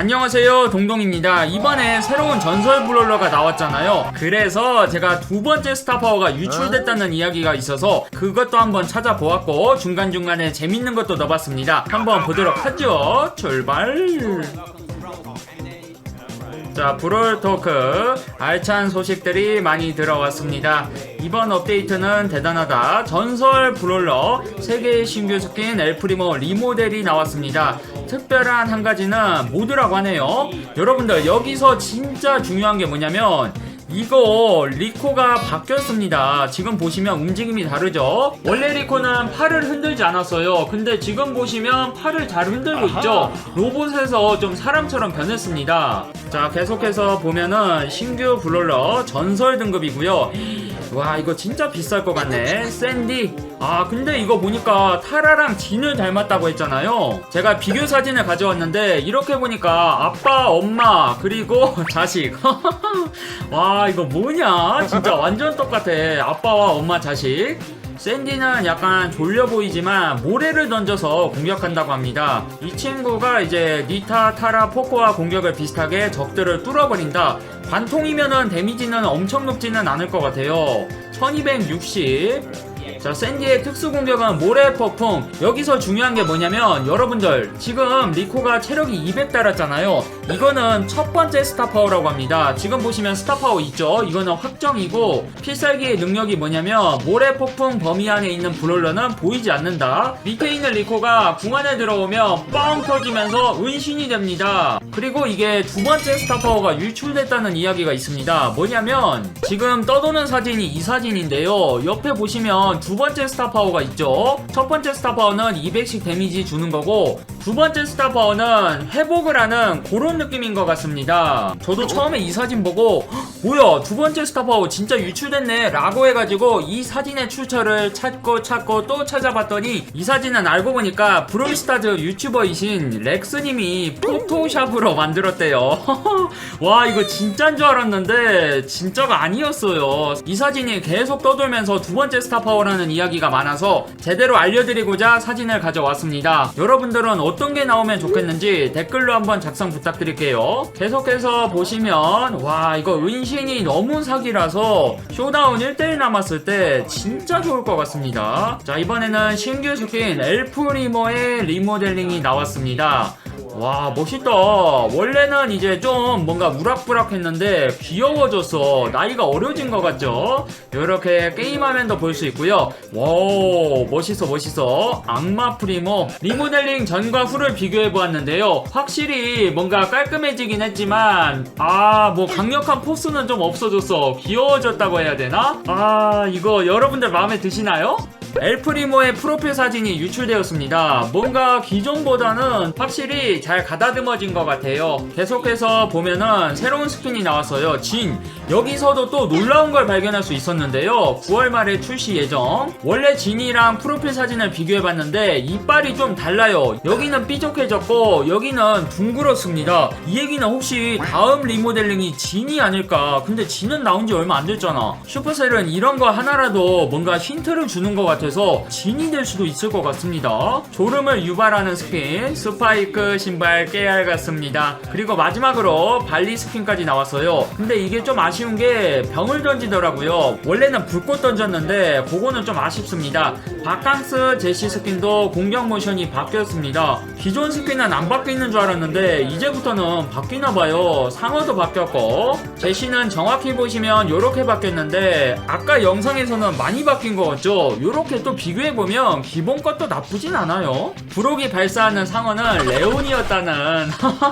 안녕하세요 동동입니다 이번에 새로운 전설 브롤러가 나왔잖아요 그래서 제가 두 번째 스타파워가 유출됐다는 이야기가 있어서 그것도 한번 찾아보았고 중간중간에 재밌는 것도 넣어봤습니다 한번 보도록 하죠 출발 자, 브롤 토크 알찬 소식들이 많이 들어왔습니다. 이번 업데이트는 대단하다. 전설 브롤러 세계 신규 스킨 엘프리모 리모델이 나왔습니다. 특별한 한 가지는 모드라고 하네요. 여러분들 여기서 진짜 중요한 게 뭐냐면 이거 리코가 바뀌었습니다. 지금 보시면 움직임이 다르죠? 원래 리코는 팔을 흔들지 않았어요. 근데 지금 보시면 팔을 잘 흔들고 있죠? 로봇에서 좀 사람처럼 변했습니다. 자, 계속해서 보면은 신규 블롤러 전설 등급이고요. 와, 이거 진짜 비쌀 것 같네. 샌디. 아, 근데 이거 보니까 타라랑 진을 닮았다고 했잖아요. 제가 비교 사진을 가져왔는데 이렇게 보니까 아빠, 엄마, 그리고 자식. 와, 이거 뭐냐? 진짜 완전 똑같아. 아빠와 엄마, 자식. 샌디는 약간 졸려 보이지만 모래를 던져서 공격한다고 합니다. 이 친구가 이제 니타, 타라, 포코와 공격을 비슷하게 적들을 뚫어버린다. 관통이면은 데미지는 엄청 높지는 않을 것 같아요. 1260. 자, 샌디의 특수 공격은 모래 폭풍. 여기서 중요한 게 뭐냐면 여러분들 지금 리코가 체력이 200 달았잖아요. 이거는 첫 번째 스타 파워라고 합니다. 지금 보시면 스타 파워 있죠? 이거는 확정이고 필살기의 능력이 뭐냐면 모래 폭풍 범위 안에 있는 브롤러는 보이지 않는다. 밑에 있는 리코가 궁 안에 들어오면 뻥 터지면서 은신이 됩니다. 그리고 이게 두 번째 스타 파워가 유출됐다는 이야기가 있습니다. 뭐냐면 지금 떠도는 사진이 이 사진인데요. 옆에 보시면 두 번째 스타 파워가 있죠. 첫 번째 스타 파워는 200씩 데미지 주는 거고 두 번째 스타 파워는 회복을 하는 그런 느낌인 것 같습니다. 저도 처음에 이 사진 보고 "헉, 뭐야 두 번째 스타 파워 진짜 유출됐네 라고 해가지고 이 사진의 출처를 찾고 찾고 또 찾아봤더니 이 사진은 알고 보니까 브롤스타즈 유튜버이신 렉스님이 포토샵으로 만들었대요. 와 이거 진짜인 줄 알았는데 진짜가 아니었어요. 이 사진이 계속 떠돌면서 두 번째 스타 파워라는 이야기가 많아서 제대로 알려드리고자 사진을 가져왔습니다. 여러분들은 어떤 게 나오면 좋겠는지 댓글로 한번 작성 부탁드릴게요. 계속해서 보시면 와 이거 은신이 너무 사기라서 쇼다운 1대1 남았을 때 진짜 좋을 것 같습니다. 자 이번에는 신규 스킨 엘프리모의 리모델링이 나왔습니다. 와 멋있다. 원래는 이제 좀 뭔가 우락부락했는데 귀여워졌어 나이가 어려진 것 같죠? 이렇게 게임화면도 볼 수 있고요. 와 멋있어 멋있어. 악마 프리모 리모델링 전과 후를 비교해 보았는데요. 확실히 뭔가 깔끔해지긴 했지만 아 뭐 강력한 포스는 좀 없어졌어 귀여워졌다고 해야 되나? 아 이거 여러분들 마음에 드시나요? 엘프리모의 프로필 사진이 유출되었습니다. 뭔가 기존보다는 확실히 잘 가다듬어진 것 같아요. 계속해서 보면은 새로운 스킨이 나왔어요. 진. 여기서도 또 놀라운 걸 발견할 수 있었는데요. 9월 말에 출시 예정. 원래 진이랑 프로필 사진을 비교해봤는데 이빨이 좀 달라요. 여기는 삐죽해졌고 여기는 둥그렇습니다. 이 얘기는 혹시 다음 리모델링이 진이 아닐까? 근데 진은 나온 지 얼마 안 됐잖아. 슈퍼셀은 이런 거 하나라도 뭔가 힌트를 주는 것 같아 서 진이 될 수도 있을 것 같습니다. 졸음을 유발하는 스킨, 스파이크 신발 깨알 같습니다. 그리고 마지막으로 발리 스킨까지 나왔어요. 근데 이게 좀 아쉬운 게 병을 던지더라고요. 원래는 불꽃 던졌는데 그거는 좀 아쉽습니다. 바캉스 제시 스킨도 공격 모션이 바뀌었습니다. 기존 스킨은 안 바뀌는 줄 알았는데 이제부터는 바뀌나 봐요. 상어도 바뀌었고 제시는 정확히 보시면 이렇게 바뀌었는데 아까 영상에서는 많이 바뀐 것 같죠? 이렇게 또 비교해 보면 기본 것도 나쁘진 않아요. 브록이 발사하는 상어는 레온이었다는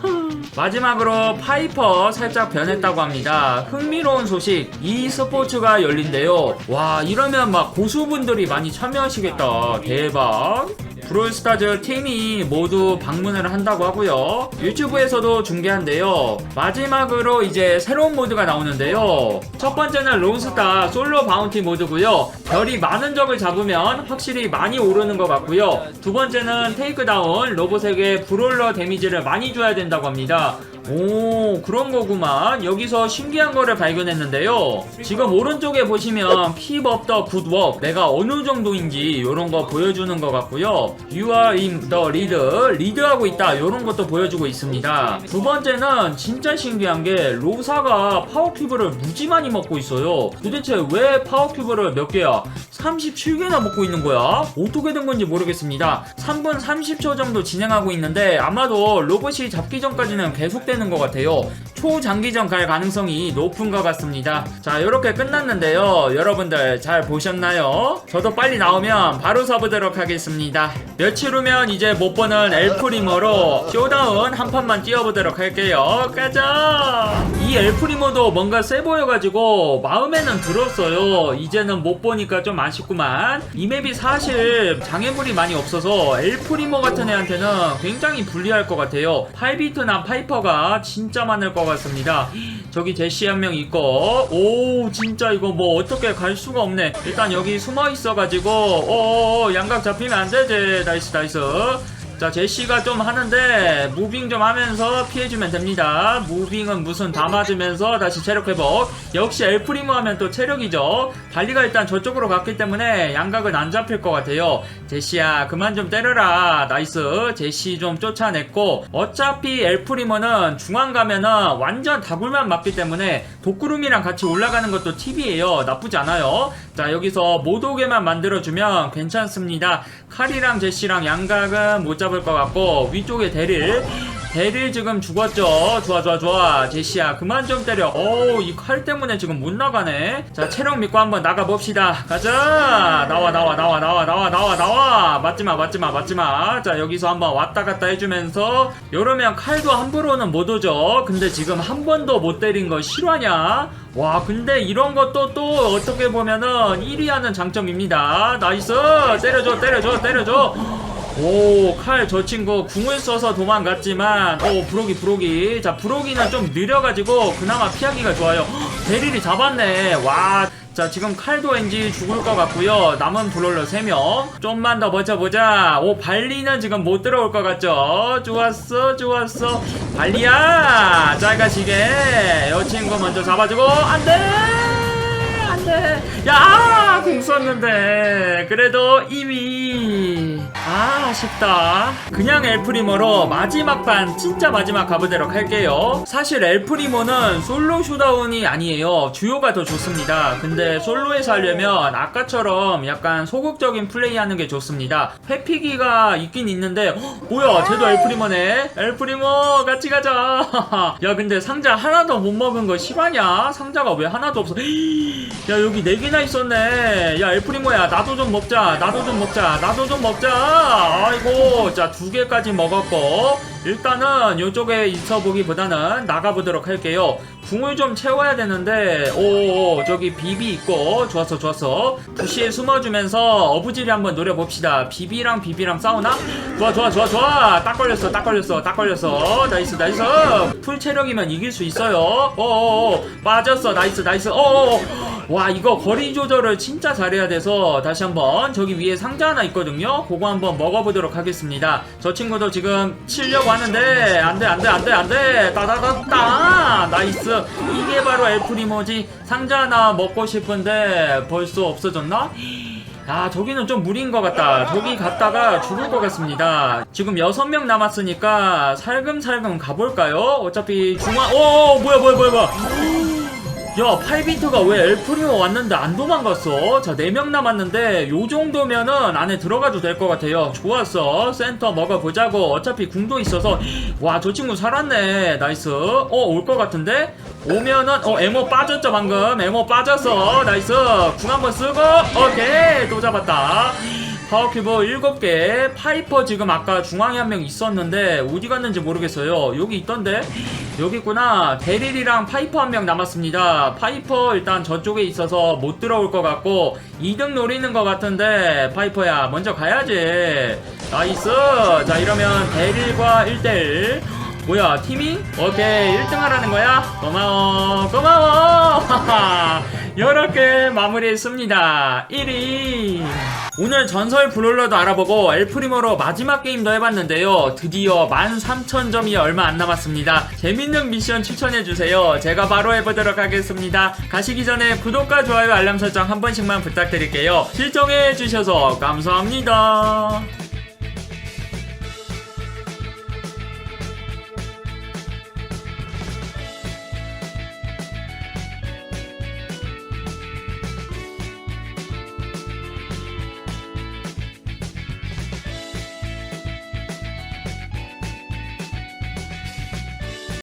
마지막으로 파이퍼 살짝 변했다고 합니다. 흥미로운 소식, e 스포츠가 열린대요. 와, 이러면 막 고수분들이 많이 참여하시겠다. 대박. 브롤스타즈 팀이 모두 방문을 한다고 하고요. 유튜브에서도 중계한대요. 마지막으로 이제 새로운 모드가 나오는데요. 첫 번째는 론스타 솔로 바운티 모드고요. 별이 많은 적을 잡으면 확실히 많이 오르는 것 같고요. 두 번째는 테이크다운 로봇에게 브롤러 데미지를 많이 줘야 된다고 합니다. 오 그런 거구만. 여기서 신기한 거를 발견했는데요. 지금 오른쪽에 보시면 Keep up the good work. 내가 어느 정도인지 이런 거 보여주는 것 같고요. You are in the lead. 리드하고 있다. 이런 것도 보여주고 있습니다. 두 번째는 진짜 신기한 게 로사가 파워큐브를 무지 많이 먹고 있어요. 도대체 왜 파워큐브를 몇 개야? 37개나 먹고 있는 거야? 어떻게 된 건지 모르겠습니다. 3분 30초 정도 진행하고 있는데 아마도 로봇이 잡기 전까지는 계속 되는 것 같아요 초장기전 갈 가능성이 높은 것 같습니다. 자 이렇게 끝났는데요. 여러분들 잘 보셨나요? 저도 빨리 나오면 바로 서보도록 하겠습니다. 며칠 후면 이제 못 보는 엘프리머로 쇼다운 한 판만 뛰어보도록 할게요. 가자! 이 엘프리머도 뭔가 세 보여가지고 마음에는 들었어요. 이제는 못 보니까 좀 아쉽구만. 이 맵이 사실 장애물이 많이 없어서 엘프리머 같은 애한테는 굉장히 불리할 것 같아요. 파이비트나 파이퍼가 진짜 많을 것 같 습니다. 저기 제시 한 명 있고 오 진짜 이거 뭐 어떻게 갈 수가 없네. 일단 여기 숨어 있어가지고 오 양각 잡히면 안 되지 나이스 나이스 자 제시가 좀 하는데 무빙 좀 하면서 피해주면 됩니다. 무빙은 무슨 다 맞으면서 다시 체력 회복. 역시 엘프리모 하면 또 체력이죠. 달리가 일단 저쪽으로 갔기 때문에 양각은 안 잡힐 것 같아요. 제시야 그만 좀 때려라. 나이스. 제시 좀 쫓아냈고 어차피 엘프리모는 중앙 가면은 완전 다굴만 맞기 때문에 독구름이랑 같이 올라가는 것도 팁이에요. 나쁘지 않아요. 자 여기서 못 오게만 만들어주면 괜찮습니다. 칼이랑 제시랑 양각은 못 잡을 것 같고 위쪽에 데릴 데릴 지금 죽었죠? 좋아 좋아 좋아. 제시야 그만 좀 때려. 어우 이 칼 때문에 지금 못 나가네. 자 체력 믿고 한번 나가봅시다. 가자. 나와 나와 나와 나와 나와 나와 나와. 맞지마 맞지마 맞지마. 자 여기서 한번 왔다 갔다 해주면서 이러면 칼도 함부로는 못 오죠? 근데 지금 한 번도 못 때린 거 실화냐? 와 근데 이런 것도 또 어떻게 보면은 1위 하는 장점입니다. 나이스! 때려줘 때려줘 때려줘 오, 칼 저 친구 궁을 써서 도망갔지만, 오, 브로기, 브로기. 자, 브로기는 좀 느려가지고, 그나마 피하기가 좋아요. 헉, 베릴이 잡았네. 와. 자, 지금 칼도 왠지 죽을 것 같고요. 남은 브롤러 3명. 좀만 더 버텨보자. 오, 발리는 지금 못 들어올 것 같죠? 좋았어, 좋았어. 발리야! 잘 가시게. 이 친구 먼저 잡아주고, 안 돼! 안 돼! 야! 공 썼는데. 그래도 2위. 아, 아쉽다. 그냥 엘프리머로 마지막 판, 진짜 마지막 가보도록 할게요. 사실 엘프리머는 솔로 쇼다운이 아니에요. 듀오가 더 좋습니다. 근데 솔로에서 하려면 아까처럼 약간 소극적인 플레이 하는 게 좋습니다. 회피기가 있긴 있는데, 헉, 뭐야, 쟤도 엘프리머네? 엘프리머, 같이 가자. 야, 근데 상자 하나도 못 먹은 거 실화냐? 상자가 왜 하나도 없어? 야, 여기 네 개나 있었네. 야, 엘프리모야, 나도 좀 먹자. 나도 좀 먹자. 나도 좀 먹자. 아이고, 자, 두 개까지 먹었고. 일단은 이쪽에 있어 보기보다는 나가보도록 할게요. 궁을 좀 채워야 되는데, 오, 저기 비비 있고. 좋았어, 좋았어. 부시에 숨어주면서 어부지리 한번 노려봅시다. 비비랑 비비랑 싸우나? 좋아, 좋아, 좋아, 좋아. 딱 걸렸어, 딱 걸렸어, 딱 걸렸어. 나이스, 나이스. 풀 체력이면 이길 수 있어요. 오오오, 빠졌어. 나이스, 나이스. 오오오. 와 이거 거리 조절을 진짜 잘해야 돼서 다시 한번 저기 위에 상자 하나 있거든요. 그거 한번 먹어보도록 하겠습니다. 저 친구도 지금 치려고 하는데 안돼 안돼 안돼 안돼. 따다다따 나이스. 이게 바로 엘프리모지. 상자 하나 먹고 싶은데 벌써 없어졌나? 아 저기는 좀 무리인 것 같다. 저기 갔다가 죽을 것 같습니다. 지금 6명 남았으니까 살금살금 가볼까요? 어차피 중앙 오 뭐야 뭐야 뭐야 뭐야 야, 파이비트가 왜 엘프리모 왔는데 안 도망갔어? 자, 4명 남았는데, 요 정도면은 안에 들어가도 될 것 같아요. 좋았어. 센터 먹어보자고. 어차피 궁도 있어서, 와, 저 친구 살았네. 나이스. 어, 올 것 같은데? 오면은, 어, 에모 빠졌죠, 방금. 에모 빠졌어. 나이스. 궁 한번 쓰고, 오케이. 또 잡았다. 파워큐브 7개. 파이퍼 지금 아까 중앙에 한 명 있었는데 어디 갔는지 모르겠어요. 여기 있던데? 여기 있구나. 데릴이랑 파이퍼 한 명 남았습니다. 파이퍼 일단 저쪽에 있어서 못 들어올 것 같고 2등 노리는 것 같은데 파이퍼야 먼저 가야지. 나이스! 자 이러면 데릴과 1대1 뭐야 팀이? 오케이 1등 하라는 거야? 고마워 고마워. 이렇게 마무리했습니다. 1위. 오늘 전설 브롤러도 알아보고 엘프리모로 마지막 게임도 해봤는데요. 드디어 13,000점이 얼마 안 남았습니다. 재밌는 미션 추천해주세요. 제가 바로 해보도록 하겠습니다. 가시기 전에 구독과 좋아요 알람 설정 한 번씩만 부탁드릴게요. 시청해주셔서 감사합니다